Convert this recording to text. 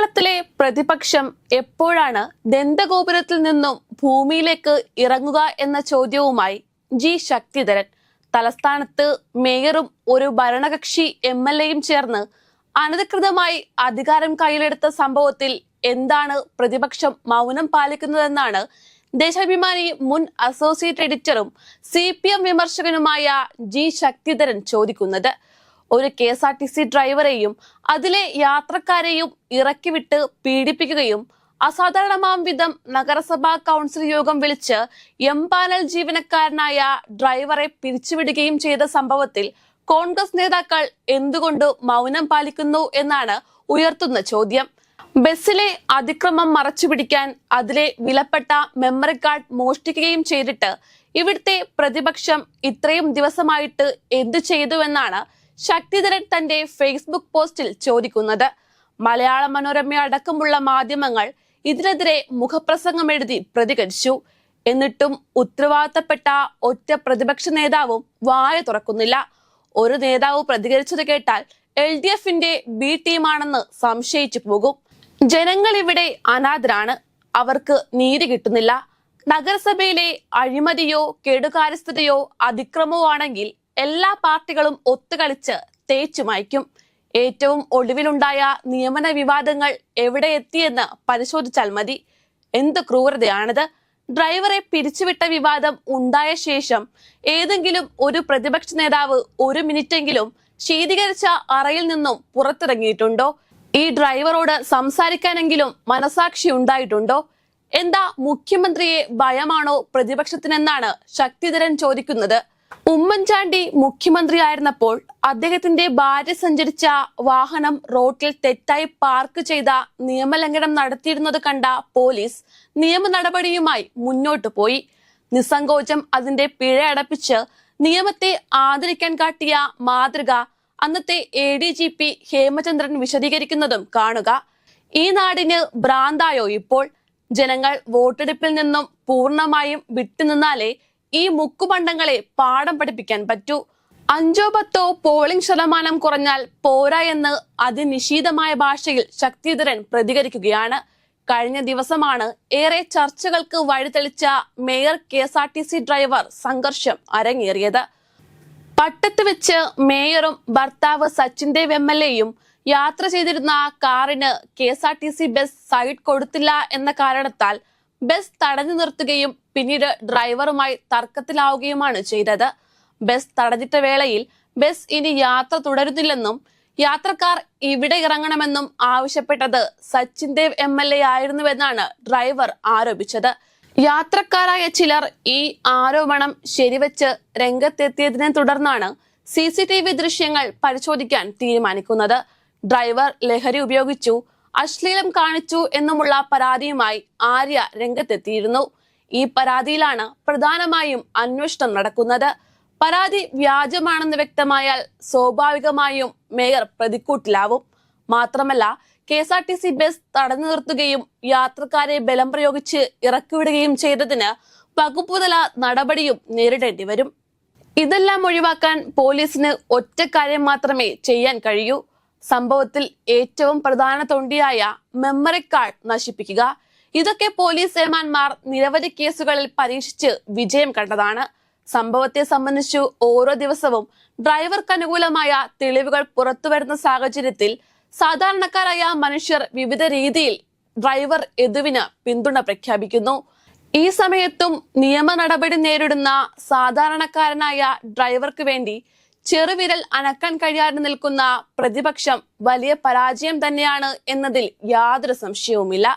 കേരളത്തിലെ പ്രതിപക്ഷം എപ്പോഴാണ് ദന്തഗോപുരത്തിൽ നിന്നും ഭൂമിയിലേക്ക് ഇറങ്ങുക എന്ന ചോദ്യവുമായി ജി ശക്തിധരൻ. തലസ്ഥാനത്ത് മേയറും ഒരു ഭരണകക്ഷി എം എൽ എയും ചേർന്ന് അനധികൃതമായി അധികാരം കയ്യിലെടുത്ത സംഭവത്തിൽ എന്താണ് പ്രതിപക്ഷം മൗനം പാലിക്കുന്നതെന്നാണ് ദേശാഭിമാനി മുൻ അസോസിയേറ്റ് എഡിറ്ററും സി പി എം വിമർശകനുമായ ജി ശക്തിധരൻ ചോദിക്കുന്നത്. ഒരു K S R T C ഡ്രൈവറെയും അതിലെ യാത്രക്കാരെയും ഇറക്കിവിട്ട് പീഡിപ്പിക്കുകയും അസാധാരണമാം വിധം നഗരസഭാ കൗൺസിൽ യോഗം വിളിച്ച് എംപാനൽ ജീവനക്കാരനായ ഡ്രൈവറെ പിരിച്ചുവിടുകയും ചെയ്ത സംഭവത്തിൽ കോൺഗ്രസ് നേതാക്കൾ എന്തുകൊണ്ട് മൗനം പാലിക്കുന്നു എന്നാണ് ഉയർത്തുന്ന ചോദ്യം. ബസ്സിലെ അതിക്രമം മറച്ചുപിടിക്കാൻ അതിലെ വിലപ്പെട്ട മെമ്മറി കാർഡ് മോഷ്ടിക്കുകയും ചെയ്തിട്ട് ഇവിടുത്തെ പ്രതിപക്ഷം ഇത്രയും ദിവസമായിട്ട് എന്തു ചെയ്തുവെന്നാണ് ശക്തിധരൻ തന്റെ ഫേസ്ബുക്ക് പോസ്റ്റിൽ ചോദിക്കുന്നത് മലയാള മനോരമ അടക്കമുള്ള മാധ്യമങ്ങൾ ഇതിനെതിരെ മുഖപ്രസംഗം എഴുതി പ്രതികരിച്ചു. എന്നിട്ടും ഉത്തരവാദിത്തപ്പെട്ട ഒറ്റ പ്രതിപക്ഷ നേതാവും വായ തുറക്കുന്നില്ല. ഒരു നേതാവ് പ്രതികരിച്ചത് കേട്ടാൽ എൽ ഡി എഫിന്റെ ബി ടീമാണെന്ന് സംശയിച്ചു പോകും. ജനങ്ങൾ ഇവിടെ അനാഥരാണ്. അവർക്ക് നീതി കിട്ടുന്നില്ല. നഗരസഭയിലെ അഴിമതിയോ കെടുകാര്യസ്ഥതയോ അതിക്രമോ ആണെങ്കിൽ എല്ലാ പാർട്ടികളും ഒത്തുകളിച്ച് തേച്ചു മായ്ക്കും. ഏറ്റവും ഒടുവിലുണ്ടായ നിയമന വിവാദങ്ങൾ എവിടെ എത്തിയെന്ന് പരിശോധിച്ചാൽ മതി. എന്ത് ക്രൂരതയാണിത്? ഡ്രൈവറെ പിരിച്ചുവിട്ട വിവാദം ഉണ്ടായ ശേഷം ഏതെങ്കിലും ഒരു പ്രതിപക്ഷ നേതാവ് ഒരു മിനിറ്റെങ്കിലും ശീതീകരിച്ച അറയിൽ നിന്നും പുറത്തിറങ്ങിയിട്ടുണ്ടോ? ഈ ഡ്രൈവറോട് സംസാരിക്കാനെങ്കിലും മനസാക്ഷി ഉണ്ടായിട്ടുണ്ടോ? എന്താ മുഖ്യമന്ത്രിയെ ഭയമാണോ പ്രതിപക്ഷത്തിനെന്നാണ് ശക്തിധരൻ ചോദിക്കുന്നത്. ഉമ്മൻചാണ്ടി മുഖ്യമന്ത്രിയായിരുന്നപ്പോൾ അദ്ദേഹത്തിന്റെ ഭാര്യ സഞ്ചരിച്ച വാഹനം റോഡിൽ തെറ്റായി പാർക്ക് ചെയ്ത നിയമലംഘനം നടത്തിയിരുന്നത് കണ്ട പോലീസ് നിയമ നടപടിയുമായി മുന്നോട്ടു പോയി. നിസ്സങ്കോചം അതിന്റെ പിഴ അടപ്പിച്ച് നിയമത്തെ ആദരിക്കാൻ കാട്ടിയ മാതൃക അന്നത്തെ A D G P Hemachandran വിശദീകരിക്കുന്നതും കാണുക. ഈ നാടിന് ഭ്രാന്തായോ ഇപ്പോൾ? ജനങ്ങൾ വോട്ടെടുപ്പിൽ നിന്നും പൂർണമായും വിട്ടുനിന്നാലേ ഈ മുക്കുപണ്ടങ്ങളെ പാഠം പഠിപ്പിക്കാൻ പറ്റൂ. അഞ്ചോ പത്തോ പോളിംഗ് ശതമാനം കുറഞ്ഞാൽ പോരാ എന്ന് അതിനിഷീതമായ ഭാഷയിൽ ശക്തിധരൻ പ്രതികരിക്കുകയാണ്. കഴിഞ്ഞ ദിവസമാണ് ഏറെ ചർച്ചകൾക്ക് വഴിതെളിച്ച mayor K S R T C driver സംഘർഷം അരങ്ങേറിയത്. പട്ടത്ത് വെച്ച് മേയറും ഭർത്താവ് സച്ചിൻ ദേവ് എം എൽ എയും യാത്ര ചെയ്തിരുന്ന കാറിന് K S R T C bus side കൊടുത്തില്ല എന്ന കാരണത്താൽ ബസ് തടഞ്ഞു നിർത്തുകയും പിന്നീട് ഡ്രൈവറുമായി തർക്കത്തിലാവുകയുമാണ് ചെയ്തത്. ബസ് തടഞ്ഞിട്ട വേളയിൽ ബസ് ഇനി യാത്ര തുടരുന്നില്ലെന്നും യാത്രക്കാർ ഇവിടെ ഇറങ്ങണമെന്നും ആവശ്യപ്പെട്ടത് Sachin Dev M L A ആയിരുന്നുവെന്നാണ് driver ആരോപിച്ചത്. യാത്രക്കാരായ ചിലർ ഈ ആരോപണം ശരിവച്ച് രംഗത്തെത്തിയതിനെ തുടർന്നാണ് സി സി ടി വി ദൃശ്യങ്ങൾ പരിശോധിക്കാൻ തീരുമാനിക്കുന്നത്. ഡ്രൈവർ ലഹരി ഉപയോഗിച്ചു അശ്ലീലം കാണിച്ചു എന്നുമുള്ള പരാതിയുമായി ആര്യ രംഗത്തെത്തിയിരുന്നു. ഈ പരാതിയിലാണ് പ്രധാനമായും അന്വേഷണം നടക്കുന്നത്. പരാതി വ്യാജമാണെന്ന് വ്യക്തമായാൽ സ്വാഭാവികമായും മേയർ പ്രതിക്കൂട്ടിലാവും. മാത്രമല്ല K S R T C bus തടഞ്ഞു നിർത്തുകയും യാത്രക്കാരെ ബലം പ്രയോഗിച്ച് ഇറക്കിവിടുകയും ചെയ്തതിന് വകുപ്പുതല നടപടിയും നേരിടേണ്ടി വരും. ഇതെല്ലാം ഒഴിവാക്കാൻ പോലീസിന് ഒറ്റ കാര്യം മാത്രമേ ചെയ്യാൻ കഴിയൂ. സംഭവത്തിൽ ഏറ്റവും പ്രധാന തൊണ്ടിയായ മെമ്മറി കാർഡ് നശിപ്പിക്കുക. ഇതൊക്കെ പോലീസ് ഏമാന്മാർ നിരവധി കേസുകളിൽ പരീക്ഷിച്ച് വിജയം കണ്ടതാണ്. സംഭവത്തെ സംബന്ധിച്ചു ഓരോ ദിവസവും ഡ്രൈവർക്ക് അനുകൂലമായ തെളിവുകൾ പുറത്തുവരുന്ന സാഹചര്യത്തിൽ സാധാരണക്കാരായ മനുഷ്യർ വിവിധ രീതിയിൽ ഡ്രൈവർ എതുവിന് പിന്തുണ പ്രഖ്യാപിക്കുന്നു. ഈ സമയത്തും നിയമ നടപടി നേരിടുന്ന സാധാരണക്കാരനായ ഡ്രൈവർക്ക് വേണ്ടി ചെറുവിരൽ അനക്കാൻ കഴിയാതെ നിൽക്കുന്ന പ്രതിപക്ഷം വലിയ പരാജയം തന്നെയാണ് എന്നതിൽ യാതൊരു സംശയവുമില്ല.